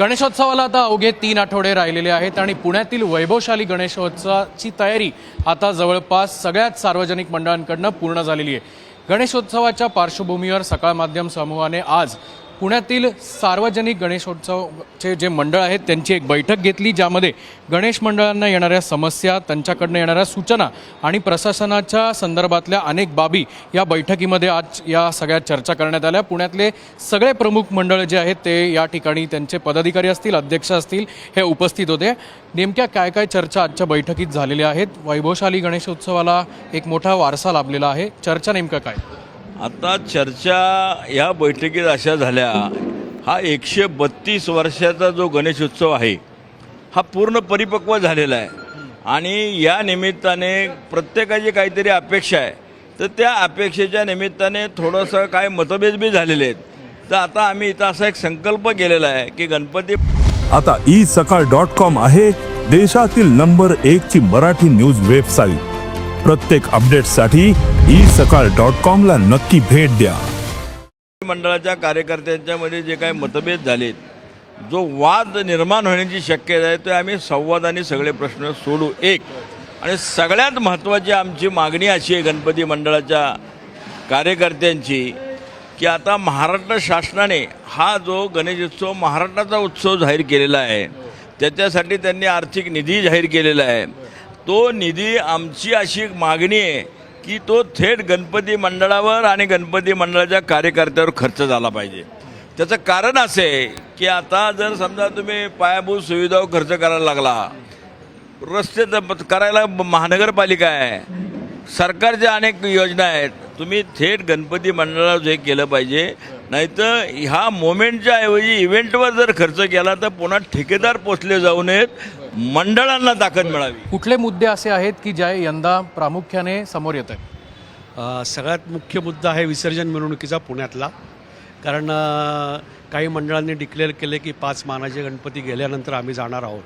गणेशोत्सवाला आता अवघे तीन आठवडे राहिलेले आहेत आणि पुण्यातील वैभवशाली गणेशोत्सवाची तयारी आता जवळपास सगळ्याच सार्वजनिक मंडळांकडनं पूर्ण झालेली आहे. गणेशोत्सवाच्या पार्श्वभूमीवर सकाळ माध्यम समूहाने आज पुण्यातील सार्वजनिक गणेशोत्सवचे जे मंडळ आहेत त्यांची एक बैठक घेतली ज्यामध्ये गणेश मंडळांना येणाऱ्या समस्या त्यांच्याकडनं येणाऱ्या सूचना आणि प्रशासनाच्या संदर्भातल्या अनेक बाबी या बैठकीमध्ये आज या सगळ्या चर्चा करण्यात आल्या. पुण्यातले सगळे प्रमुख मंडळ जे आहेत ते या ठिकाणी त्यांचे पदाधिकारी असतील अध्यक्ष असतील हे उपस्थित होते. नेमक्या काय काय चर्चा आजच्या बैठकीत झालेल्या आहेत? वैभवशाली गणेशोत्सवाला एक मोठा वारसा लाभलेला आहे. चर्चा नेमकं काय? आता चर्चा या बैठकीत अशा झाल्या. हा एकशे बत्तीस वर्षाचा जो गणेशोत्सव आहे हा पूर्ण परिपक्व झालेला आहे. आणि या निमित्ताने प्रत्येकाची काहीतरी अपेक्षा आहे. तर त्या अपेक्षेच्या निमित्ताने थोडंसं काय मतभेद बी झालेले आहेत. तर आता आम्ही इथं असा एक संकल्प केलेला आहे की गणपती आता ई सकाळ डॉट कॉम आहे देशातील नंबर एक ची मराठी न्यूज वेबसाईट. प्रत्येक अपडेटसाठी ई सकाळ डॉट कॉमला नक्की भेट द्या. मंडळाच्या कार्यकर्त्यांच्यामध्ये जे काही मतभेद झालेत जो वाद निर्माण होण्याची शक्यता आहे ते आम्ही संवादाने सगळे प्रश्न सोडू. एक आणि सगळ्यात महत्त्वाची आमची मागणी अशी आहे गणपती मंडळाच्या कार्यकर्त्यांची की आता महाराष्ट्र शासनाने हा जो गणेशोत्सव महाराष्ट्राचा उत्सव जाहीर केलेला आहे त्याच्यासाठी त्यांनी आर्थिक निधी जाहीर केलेला आहे. तो निधी आमची अशी मागणी आहे की तो थेट गणपती मंडळावर आणि गणपती मंडळाच्या कार्यकर्त्यावर खर्च झाला पाहिजे. त्याचं कारण असं आहे की आता जर समजा तुम्ही पायाभूत सुविधावर खर्च करायला लागला रस्ते तर करायला महानगरपालिका आहे. सरकारच्या अनेक योजना आहेत. तुम्ही थेट गणपती मंडळावर हे केलं पाहिजे. नाहीतर ह्या मोमेंटच्या ऐवजी इव्हेंटवर जर खर्च केला तर पुन्हा ठेकेदार पोचले जाऊ नयेत. मंडळांना ताकद मिळावी. कुठले मुद्दे असे आहेत की जे यंदा प्रामुख्याने समोर येत आहेत? सगळ्यात मुख्य मुद्दा आहे विसर्जन मिरवणुकीचा पुण्यातला. कारण काही मंडळांनी डिक्लेअर केले की पाच मानाचे गणपती गेल्यानंतर आम्ही जाणार आहोत.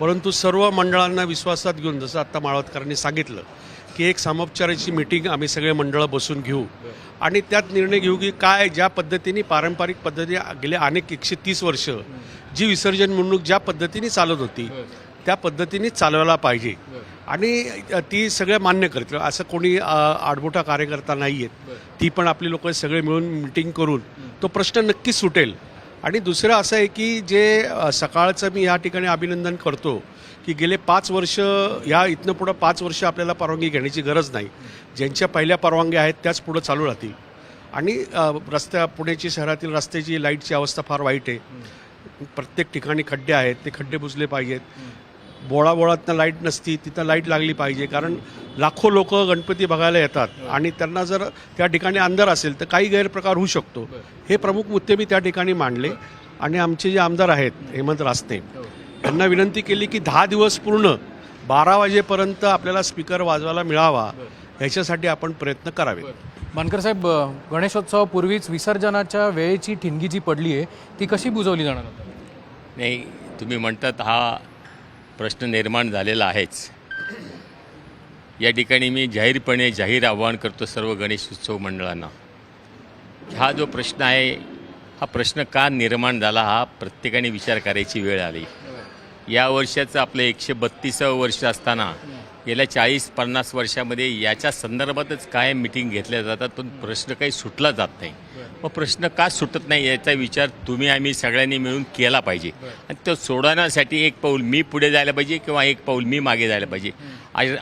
परंतु सर्व मंडळांना विश्वासात घेऊन जसं आत्ता माळवतकरांनी सांगितलं की एक सामोपचाराची मिटिंग आम्ही सगळे मंडळं बसून घेऊ. आणि त्यात निर्णय घेऊ की काय ज्या पद्धतीने पारंपरिक पद्धती गेल्या अनेक एकशे तीस वर्ष जी विसर्जन मिरवणूक ज्या पद्धतीने चालत होती त्या पद्धतीने चालवायला पाहिजे. आणि ती सगळे मान्य करतील. असं कोणी आडबोटा कार्यकर्ता नाही आहेत. ती पण आपली लोक सगळे मिळून मिटिंग करून तो प्रश्न नक्कीच सुटेल. आणि दुसरं असं आहे की जे सकाळचं मी या ठिकाणी अभिनंदन करतो की गेले पाच वर्ष या इथनं पुढं पाच वर्ष आपल्याला परवानगी घेण्याची गरज नाही. ज्यांच्या पहिल्या परवानग्या आहेत त्याच पुढं चालू राहतील. आणि रस्त्या पुण्याची शहरातील रस्त्याची लाईटची अवस्था फार वाईट आहे. प्रत्येक ठिकाणी खड्डे आहेत ते खड्डे बुजले पाहिजेत. बोळाबोळातनं लाइट नसती तिथं लाइट लागली पाहिजे. कारण लाखो लोक गणपती बघायला येतात. आणि त्यांना जर त्या ठिकाणी अंधार असेल तर काही गैरप्रकार होऊ शकतो. हे प्रमुख मुद्दे मी त्या ठिकाणी मांडले. आणि आमचे जे आमदार आहेत हेमंत रास्ते यांना विनंती केली की दहा दिवस पूर्ण बारा वाजेपर्यंत आपल्याला स्पीकर वाजवायला मिळावा ह्याच्यासाठी आपण प्रयत्न करावे मानकर साहेब गणेशोत्सवापूर्वीच विसर्जनाच्या वेळेची ठिणगी जी पडली आहे ती कशी बुजवली जाणार? नाही तुम्ही म्हणतात हा प्रश्न निर्माण झालेला आहेच. या ठिकाणी मी जाहीरपणे जाहीर आव्हान करतो सर्व गणेश उत्सव मंडळांना. हा जो प्रश्न आहे हा प्रश्न का निर्माण झाला हा प्रत्येकाने विचार करायची वेळ आली. या वर्षाचं आपलं एकशे बत्तीसावं वर्ष असताना गेल्या चाळीस पन्नास वर्षामध्ये याच्या संदर्भातच काय मिटिंग घेतल्या जातात पण प्रश्न काही सुटला जात नाही. मग प्रश्न का सुटत नाही याचा विचार तुम्ही आम्ही सगळ्यांनी मिळून केला पाहिजे. आणि तो सोडवण्यासाठी एक पाऊल मी पुढे जायला पाहिजे किंवा एक पाऊल मी मागे जायला पाहिजे.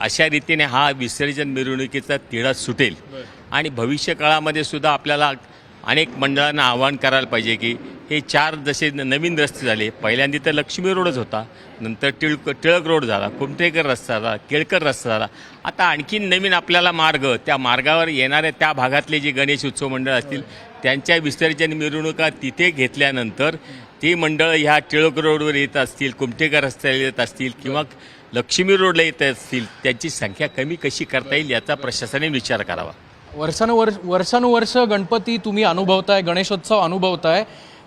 अशा रीतीने हा विसर्जन मिरवणुकीचा तिढा सुटेल. आणि भविष्य काळामध्ये सुद्धा आपल्याला अनेक मंडळांना आवाहन करायला पाहिजे की हे चार जसे नवीन रस्ते झाले पहिल्यांदा तर लक्ष्मी रोडच होता नंतर टिळक टिळक रोड झाला कुमटेकर रस्ता झाला केळकर रस्ता झाला. आता आणखीन नवीन आपल्याला मार्ग त्या मार्गावर येणाऱ्या त्या भागातले जे गणेश उत्सव मंडळ असतील त्यांच्या विसर्जन मिरवणुका तिथे घेतल्यानंतर ती मंडळं ह्या टिळक रोडवर येत असतील कुमटेकर रस्त्याला येत असतील किंवा लक्ष्मी रोडला येत असतील त्यांची संख्या कमी कशी करता येईल याचा प्रशासनाने विचार करावा. वर्षानुवर्ष वर्षानुवर्ष गणपती तुम्ही अनुभवताय गणेशोत्सव अनुभवताय.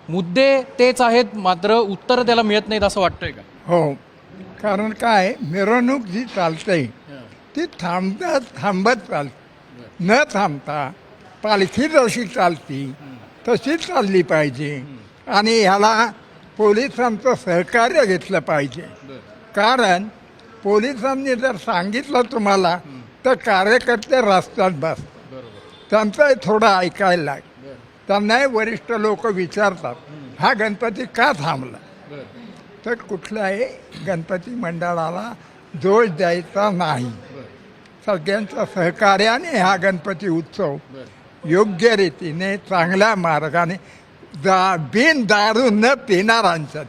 मुद्दे तेच आहेत मात्र उत्तर त्याला मिळत नाहीत असं वाटतंय का? हो. कारण काय मिरवणूक जी चालते ती थांबता थांबत चाल न थांबता पालखी जशी चालती तशीच चालली पाहिजे. आणि ह्याला पोलिसांचं सहकार्य घेतलं पाहिजे. कारण पोलिसांनी जर सांगितलं तुम्हाला तर कार्यकर्ते रस्त्यात बस त्यांचंही थोडं ऐकायला लाग. त्यांनाही वरिष्ठ लोक विचारतात हा गणपती का थांबला? तर कुठल्याही गणपती मंडळाला दोष द्यायचा नाही. सगळ्यांच्या सहकार्याने हा गणपती उत्सव योग्य रीतीने चांगल्या मार्गाने दा बिन दारू न पिणारांचा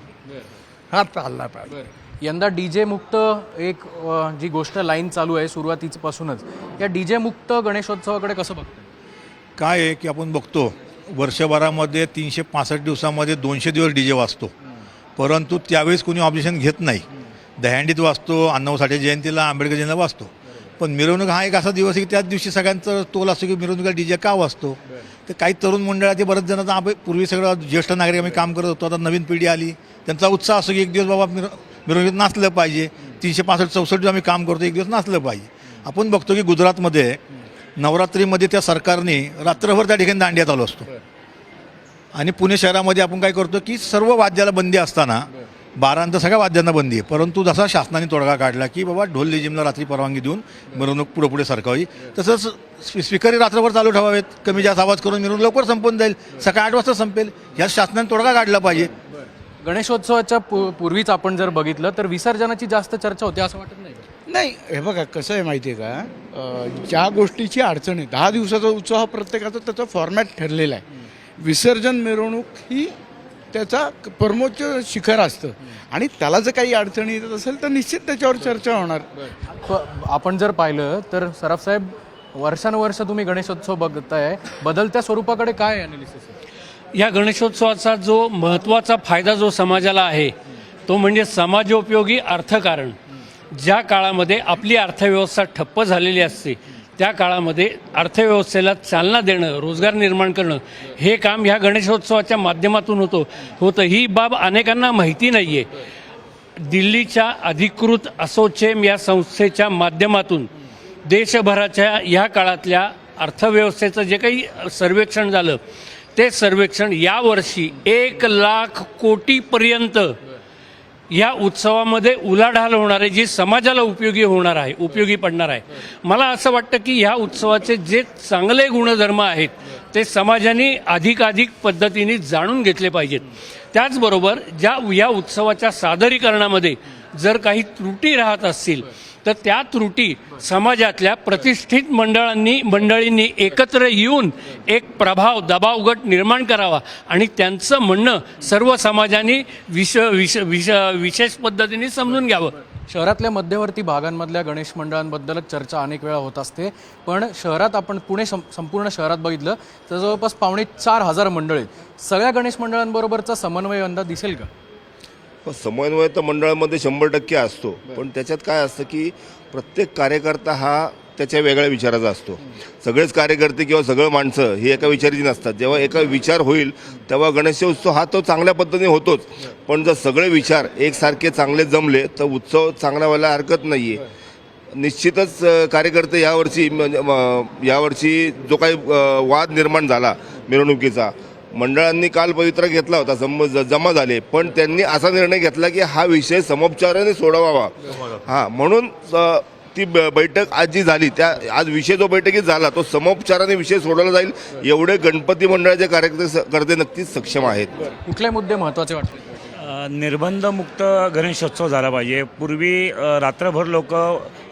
हा चालला पाहिजे. यंदा डीजे मुक्त एक जी गोष्ट लाईन चालू आहे सुरुवातीपासूनच या डीजे मुक्त गणेशोत्सवाकडे कसं बघतं काय आहे की आपण बघतो वर्षभरामध्ये तीनशे पासष्ट दिवसामध्ये दोनशे दिवस डी जे वाजतो. परंतु त्यावेळेस कोणी ऑब्जेक्शन घेत नाही. दहंडीत वाचतो अण्णाभाऊ साठे जयंतीला आंबेडकर जयंतीला वाचतो पण मिरवणूक हा एक असा दिवस आहे की त्याच दिवशी सगळ्यांचं तोल असतो की मिरवणुकीला डी जे का वाचतो तर काही तरुण मंडळाचे बरेच जण आता आपण पूर्वी सगळं ज्येष्ठ नागरिक आम्ही काम करत होतो. आता नवीन पिढी आली. त्यांचा उत्साह असतो की एक दिवस बाबा मिर मिरवणुकीत नाचलं पाहिजे. तीनशे पासष्ट चौसष्ट दिवस आम्ही काम करतो एक दिवस नाचलं पाहिजे. आपण बघतो की गुजरातमध्ये नवरात्रीमध्ये त्या सरकारने रात्रभर त्या ठिकाणी दांडिया चालू असतो. आणि पुणे शहरामध्ये आपण काय करतो की सर्व वाद्याला बंदी असताना बारांतर सगळ्या वाद्यांना बंदी आहे. परंतु जसा शासनाने तोडगा काढला की बाबा ढोल लेजिमला रात्री परवानगी देऊन मिरवणूक पुढे पुढे सरकावी. तसंच स्पी- स्पीकरही रात्रभर चालू ठेवावेत. कमी जास्त आवाज करून मिरवणूक लवकर संपून जाईल. सकाळी आठ वाजता संपेल. ह्या शासनाने तोडगा काढला पाहिजे. गणेशोत्सवाच्या पू- पूर्वीच आपण जर बघितलं तर विसर्जनाची जास्त चर्चा होते असं वाटत नाही. नाही हे बघा कसं आहे माहिती आहे का ज्या गोष्टीची अडचण आहे दहा दिवसाचा उत्सव हा प्रत्येकाचा त्याचा फॉर्मॅट ठरलेला आहे. विसर्जन मिरवणूक ही त्याचा परमोच्च शिखर असतं. आणि त्याला जर काही अडचणी येत असेल तर निश्चित त्याच्यावर चर्चा होणार. आपण जर पाहिलं तर सराफ साहेब वर्षानुवर्ष तुम्ही गणेशोत्सव बघताय. बदलत्या स्वरूपाकडे काय अनालिसिस आहे? या गणेशोत्सवाचा जो महत्त्वाचा फायदा जो समाजाला आहे तो म्हणजे समाजोपयोगी अर्थकारण. ज्या काळामध्ये आपली अर्थव्यवस्था ठप्प झालेली असते त्या काळामध्ये अर्थव्यवस्थेला चालना देणं रोजगार निर्माण करणं हे काम ह्या गणेशोत्सवाच्या माध्यमातून होतं होतं. ही बाब अनेकांना माहिती नाही आहे दिल्लीच्या अधिकृत असोचेम या संस्थेच्या माध्यमातून देशभराच्या ह्या काळातल्या अर्थव्यवस्थेचं जे काही सर्वेक्षण झालं ते सर्वेक्षण यावर्षी एक लाख कोटीपर्यंत या उत्सवामध्ये उलाढाल होणार आहे जी समाजाला उपयोगी होणार आहे उपयोगी पडणार आहे. मला असं वाटतं की ह्या उत्सवाचे जे चांगले गुणधर्म आहेत ते समाजाने अधिकाधिक पद्धतीने जाणून घेतले पाहिजेत. त्याचबरोबर ज्या या उत्सवाच्या सादरीकरणामध्ये जर काही त्रुटी राहत असतील तर त्या त्रुटी समाजातल्या प्रतिष्ठित मंडळांनी मंडळींनी एकत्र येऊन एक प्रभाव दबाव गट निर्माण करावा. आणि त्यांचं म्हणणं सर्व समाजाने विश विश विश विशेष पद्धतीने समजून घ्यावं. शहरातल्या मध्यवर्ती भागांमधल्या गणेश मंडळांबद्दलच चर्चा अनेक वेळा होत असते. पण शहरात आपण पुणे सं- संपूर्ण शहरात बघितलं तर जवळपास पावणे चार हजार मंडळ आहेत. सगळ्या गणेश मंडळांबरोबरचा समन्वय अंदाज दिसेल का? पण समन्वय तर मंडळामध्ये शंभर टक्के असतो. पण त्याच्यात काय असतं की प्रत्येक कार्यकर्ता हा त्याच्या वेगळ्या विचाराचा असतो. सगळेच कार्यकर्ते किंवा सगळं माणसं ही एका विचाराची नसतात. जेव्हा एका विचार होईल तेव्हा गणेशोत्सव हा तो चांगल्या पद्धतीने होतोच. पण जर सगळे विचार एकसारखे चांगले जमले तर उत्सव चांगला व्हायला हरकत नाही आहे निश्चितच कार्यकर्ते यावर्षी म्हणजे, यावर्षी जो काही वाद निर्माण झाला मिरवणुकीचा मंडळांनी काल पवित्रा घेतला होता जम ज- जमा झाले. पण त्यांनी असा निर्णय घेतला की हा विषय समोपचाराने सोडवावा. हा म्हणून ती ब- बैठक आज जी झाली त्या आज विषय जो बैठकीत झाला तो समोपचाराने विषय सोडवला जाईल. एवढे गणपती मंडळाचे कार्यकर्ते करते नक्कीच सक्षम आहेत. कुठले मुद्दे महत्त्वाचे वाटले? निर्बंधमुक्त गणेशोत्सव झाला पाहिजे. पूर्वी रात्रभर लोक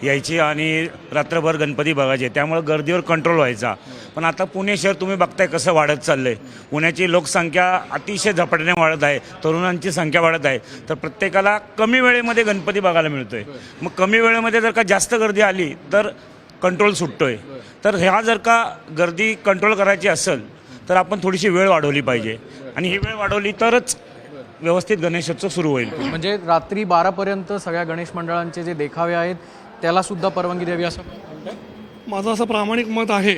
यायची आणि रात्रभर गणपती बघायचे. त्यामुळे गर्दीवर कंट्रोल व्हायचा. पण आता पुणे शहर तुम्ही बघताय कसं वाढत चाललंय. पुण्याची लोकसंख्या अतिशय झपाट्याने वाढत आहे. तरुणांची संख्या वाढत आहे. तर प्रत्येकाला कमी वेळेमध्ये गणपती बघायला मिळतोय. मग कमी वेळेमध्ये जर का जास्त गर्दी आली तर कंट्रोल सुटतोय. तर ह्या जर का गर्दी कंट्रोल करायची असेल तर आपण थोडीशी वेळ वाढवली पाहिजे. आणि ही वेळ वाढवली तरच व्यवस्थित गणेशोत्सव सुरू होईल. म्हणजे रात्री बारापर्यंत सगळ्या गणेश मंडळांचे जे देखावे आहेत त्याला सुद्धा परवानगी द्यावी असं? माझं असं प्रामाणिक मत आहे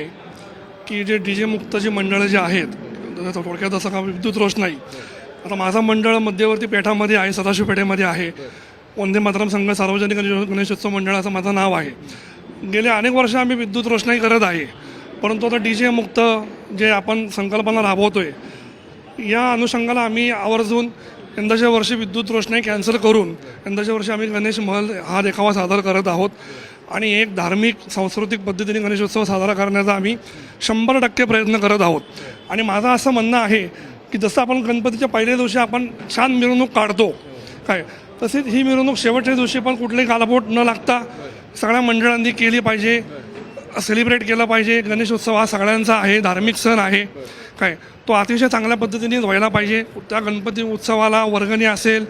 की जे डी जे मुक्त जी मंडळं जी आहेत थोडक्यात असं का विद्युत रोषणाई आता माझं मंडळ मध्यवर्ती पेठामध्ये आहे सदाशिव पेठेमध्ये आहे. वंदे मातरम संघ सार्वजनिक गणेश- गणेशोत्सव मंडळ असं माझं नाव आहे. गेले अनेक वर्ष आम्ही विद्युत रोषणाई करत आहे. परंतु आता डी जे मुक्त जे आपण संकल्पना राबवतोय या अनुषंगाला आम्ही आवर्जून यंदाच्या वर्षी विद्युत रोषणाई कॅन्सल करून यंदाच्या वर्षी आम्ही गणेश महल हा देखावा सादर करत आहोत. आणि एक धार्मिक सांस्कृतिक पद्धतीने गणेशोत्सव साजरा करण्याचा आम्ही शंभर टक्के प्रयत्न करत आहोत. आणि माझं असं म्हणणं आहे की जसं आपण गणपतीच्या पहिल्या दिवशी आपण छान मिरवणूक काढतो काय? तसेच ही मिरवणूक शेवटच्या दिवशी पण कुठलेही गालापोट न लागता सगळ्या मंडळांनी केली पाहिजे. सेलिब्रेट केलं पाहिजे. गणेशोत्सव हा सगळ्यांचा आहे धार्मिक सण आहे. काय? तो अतिशय चांगल्या पद्धतीने व्हायला पाहिजे. त्या गणपती उत्सवाला वर्गणी असेल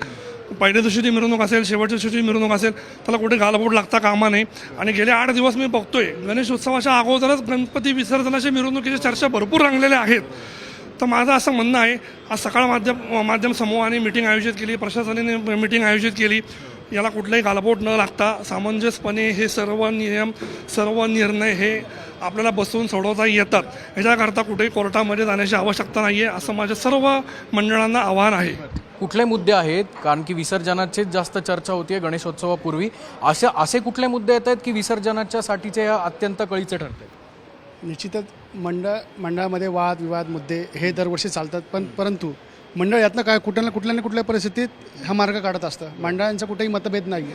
पहिल्या दिवशीची मिरवणूक असेल शेवटच्या दिवशीची मिरवणूक असेल त्याला कुठे गालबोट लागता कामा नये. आणि गेले आठ दिवस मी बघतोय गणेशोत्सवाच्या अगोदरच गणपती विसर्जनाच्या मिरवणुकीच्या चर्चा भरपूर रंगलेल्या आहेत. तर माझं असं म्हणणं आहे आज सकाळ माध्यम माध्यम समूहाने मिटिंग आयोजित केली प्रशासनाने मिटिंग आयोजित केली. याला कुठलाही गालबोट न लागता सामंजस्यपणे हे सर्व नियम सर्व निर्णय हे आपल्याला बसवून सोडवता येतात. ह्याच्याकरता कुठेही कोर्टामध्ये जाण्याची आवश्यकता नाही आहे असं माझ्या सर्व मंडळांना आव्हान आहे. कुठले मुद्दे आहेत? कारण की विसर्जनाचीच जास्त चर्चा होतीये गणेशोत्सवापूर्वी. असे असे कुठले मुद्दे येत आहेत की विसर्जनाच्या साठीचे या अत्यंत कळीचे ठरतात निश्चितच मंडळ मंडळामध्ये वाद विवाद मुद्दे हे दरवर्षी चालतात पण परंतु मंडळ यातनं काय कुठल्या कुठल्या ना कुठल्या परिस्थितीत हा मार्ग काढत असतं. मंडळांचा कुठेही मतभेद नाही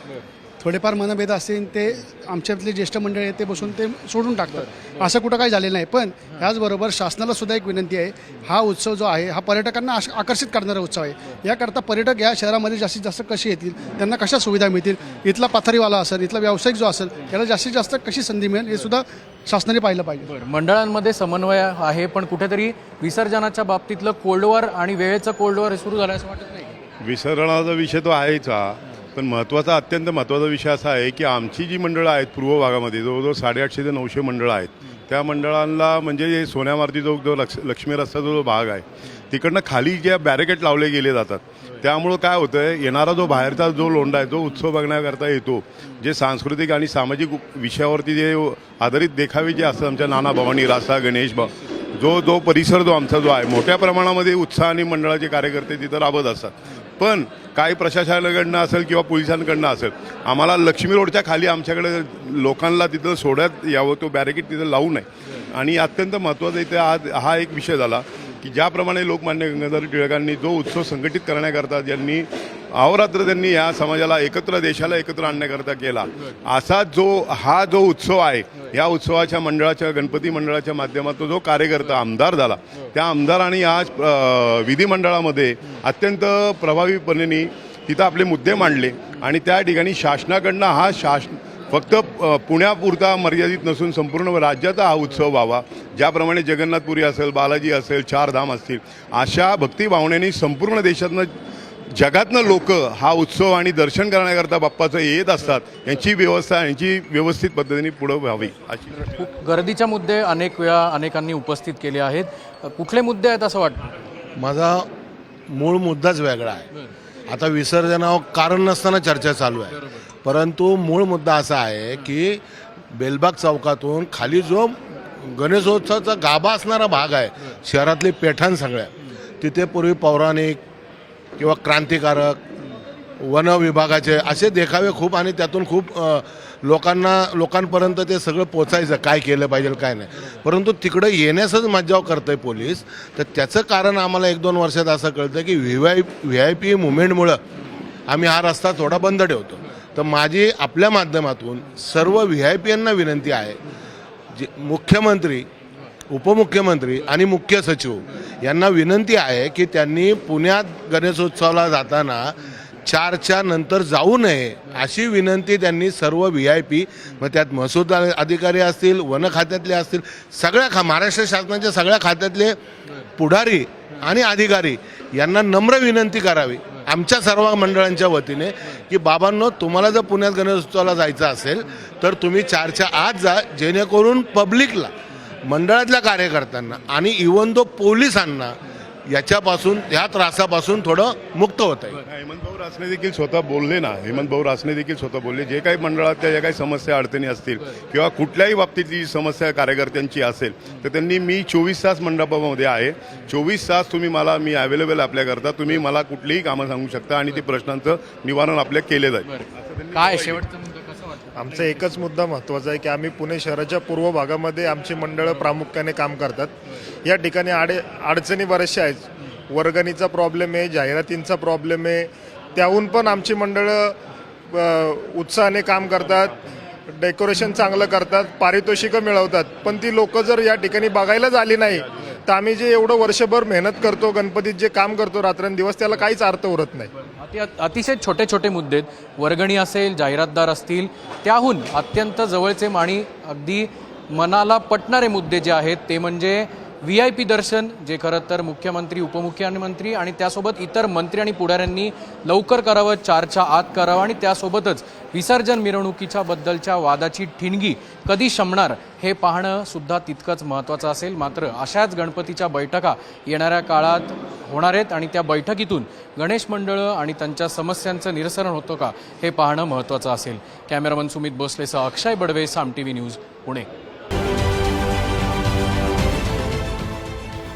थोडेफार मनभेद असतील ते आमच्यातले ज्येष्ठ मंडळ आहे ते बसून ते सोडून टाकतात. असं कुठं काही झालेलं नाही. पण ह्याचबरोबर शासनाला सुद्धा एक विनंती आहे हा उत्सव जो आहे हा पर्यटकांना आकर्षित करणारा उत्सव आहे. याकरता पर्यटक या शहरामध्ये जास्तीत जास्त कसे येतील त्यांना कशा सुविधा मिळतील इथला पथारीवाला असेल इथला व्यावसायिक जो असेल त्याला जास्तीत जास्त कशी संधी मिळेल हे सुद्धा शासनाने पाहिलं पाहिजे. मंडळांमध्ये समन्वय आहे पण कुठेतरी विसर्जनाच्या बाबतीतलं कोल्डवॉर आणि वेळेचं कोल्डवॉर हे सुरू झालं असं वाटत नाही विसर्जनाचा विषय तो आहेच हा. पण महत्त्वाचा अत्यंत महत्त्वाचा विषय असा आहे की आमची जी मंडळं आहेत पूर्व भागामध्ये जवळजवळ साडेआठशे ते नऊशे मंडळं आहेत. त्या मंडळांना म्हणजे हे सोन्यामार्ती जो जो लक्ष लक्ष्मी रस्ता जो भाग आहे तिकडनं खाली ज्या बॅरिकेड लावले गेले जातात त्यामुळं काय होतं आहे येणारा जो बाहेरचा जो लोंढा आहे तो उत्सव बघण्याकरता येतो जे सांस्कृतिक आणि सामाजिक विषयावरती जे आधारित देखावे जे असतात आमच्या नाना भवानी रासा गणेश भा जो जो परिसर जो आमचा जो आहे मोठ्या प्रमाणामध्ये उत्साह आणि मंडळाचे कार्यकर्ते तिथं राबत असतात. पण काही प्रशासनाकडनं असेल किंवा पोलिसांकडनं असेल आम्हाला लक्ष्मी रोडच्या खाली आमच्याकडे लोकांना तिथं सोडत यावं तो बॅरिकेड तिथं लावू नये. आणि अत्यंत महत्त्वाचा इथे आज हा एक विषय झाला की ज्याप्रमाणे लोकमान्य गंगाधर टिळकांनी जो उत्सव संघटित करण्याकरता ज्यांनी अहोरात्र त्यांनी या समाजाला एकत्र देशाला एकत्र आणण्याकरता केला. असा जो हा जो उत्सव आहे या उत्सवाच्या मंडळाच्या गणपती मंडळाच्या माध्यमातून जो कार्यकर्ता आमदार झाला त्या आमदारांनी आज विधिमंडळामध्ये अत्यंत प्रभावीपणे तिथं आपले मुद्दे मांडले आणि त्या ठिकाणी शासनाकडनं हा शासन फक्त पुण्यापुरता मर्यादित नसून संपूर्ण राज्याचा हा उत्सव व्हावा. ज्याप्रमाणे जगन्नाथपुरी असेल बालाजी असेल चारधाम असतील अशा भक्तिभावनेने संपूर्ण देशातनं जगातनं लोक हा उत्सव आणि दर्शन करण्याकरता बाप्पाचं येत असतात यांची व्यवस्था यांची व्यवस्थित पद्धतीने पुढं व्हावी अशी. खूप गर्दीचे मुद्दे अनेक वेळा अनेकांनी उपस्थित केले आहेत. कुठले मुद्दे आहेत असं वाटतं? माझा मूळ मुद्दाच वेगळा आहे. आता विसर्जनावर कारण नसताना चर्चा चालू आहे. परंतु मूळ मुद्दा असा आहे की बेलबाग चौकातून खाली जो गणेशोत्सवाचा गाभा असणारा भाग आहे शहरातले पेठाण सगळ्या तिथे पूर्वी पौराणिक किंवा क्रांतिकारक वन विभागाचे असे देखावे खूप आणि त्यातून खूप लोकांना लोकांपर्यंत ते सगळं पोचायचं काय केलं पाहिजे काय नाही. परंतु तिकडं येण्यासच मज्जाव आहे पोलीस. तर त्याचं कारण आम्हाला एक दोन वर्षात असं कळतं की V Y V I P मुवमेंटमुळं आम्ही हा रस्ता थोडा बंद ठेवतो. तर माझी आपल्या माध्यमातून सर्व व्ही आय पी यांना विनंती आहे जे मुख्यमंत्री उपमुख्यमंत्री आणि मुख्य सचिव यांना विनंती आहे की त्यांनी पुण्यात गणेशोत्सवाला जाताना चारच्या नंतर जाऊ नये अशी विनंती त्यांनी सर्व व्ही आय पी मग त्यात महसूल अधिकारी असतील वन खात्यातले असतील सगळ्या खा महाराष्ट्र शासनाच्या सगळ्या खात्यातले पुढारी आणि अधिकारी यांना नम्र विनंती करावी. आमच्या सर्व मंडळांच्या वतीने की बाबांनो तुम्हाला जर पुण्यात गणेशोत्सवाला जायचं असेल तर तुम्ही चारच्या आत जा जेणेकरून पब्लिकला मंडळातल्या कार्यकर्त्यांना आणि इवन दो पोलिसांना याच्यापासून या त्रासापासून थोडं मुक्त होत आहे हेमंत भाऊ रासने देखील स्वतः बोलले ना. हेमंत भाऊ रासने देखील स्वतः बोलले जे काही मंडळातल्या ज्या काही समस्या अडचणी असतील किंवा कुठल्याही बाबतीतली जी समस्या कार्यकर्त्यांची असेल तर त्यांनी मी चोवीस तास मंडपामध्ये आहे. चोवीस तास तुम्ही मला मी अवेलेबल आपल्याकरता. तुम्ही मला कुठलीही कामं सांगू शकता आणि ते प्रश्नांचं निवारण आपल्या केले जाईल. काय शेवटचा? आमचा एकच मुद्दा महत्त्वाचा आहे की आम्ही पुणे शहराच्या पूर्व भागामध्ये आमची मंडळं प्रामुख्याने काम करतात. या ठिकाणी आडे अडचणी बऱ्याचशा आहेत. वर्गणीचा प्रॉब्लेम आहे जाहिरातींचा प्रॉब्लेम आहे. त्याहून पण आमची मंडळं उत्साहाने काम करतात डेकोरेशन चांगलं करतात पारितोषिकं मिळवतात. पण ती लोकं जर या ठिकाणी बघायलाच आली नाही तर आम्ही जे एवढं वर्षभर मेहनत करतो गणपतीत जे काम करतो रात्रंदिवस त्याला काहीच अर्थ उरत नाही अति अतिशय छोटे छोटे मुद्दे आहेत. वर्गणी असेल जाहिरातदार असतील त्याहून अत्यंत जवळचे आणि अगदी मनाला पटणारे मुद्दे जे आहेत ते म्हणजे व्ही आय पी दर्शन जे खरं तर मुख्यमंत्री उपमुख्यमंत्री आणि त्यासोबत इतर मंत्री आणि पुढाऱ्यांनी लवकर करावं चारच्या आत करावं आणि त्यासोबतच विसर्जन मिरवणुकीच्या बद्दलच्या वादाची ठिणगी कधी शमणार हे पाहणं सुद्धा तितकंच महत्त्वाचं असेल. मात्र अशाच गणपतीच्या बैठका येणाऱ्या काळात होणार आहेत आणि त्या बैठकीतून गणेश मंडळं आणि त्यांच्या समस्यांचं निरसन होतं का हे पाहणं महत्त्वाचं असेल. Cameraman Sumit भोसलेसह Akshay Badve Saam T V news Pune.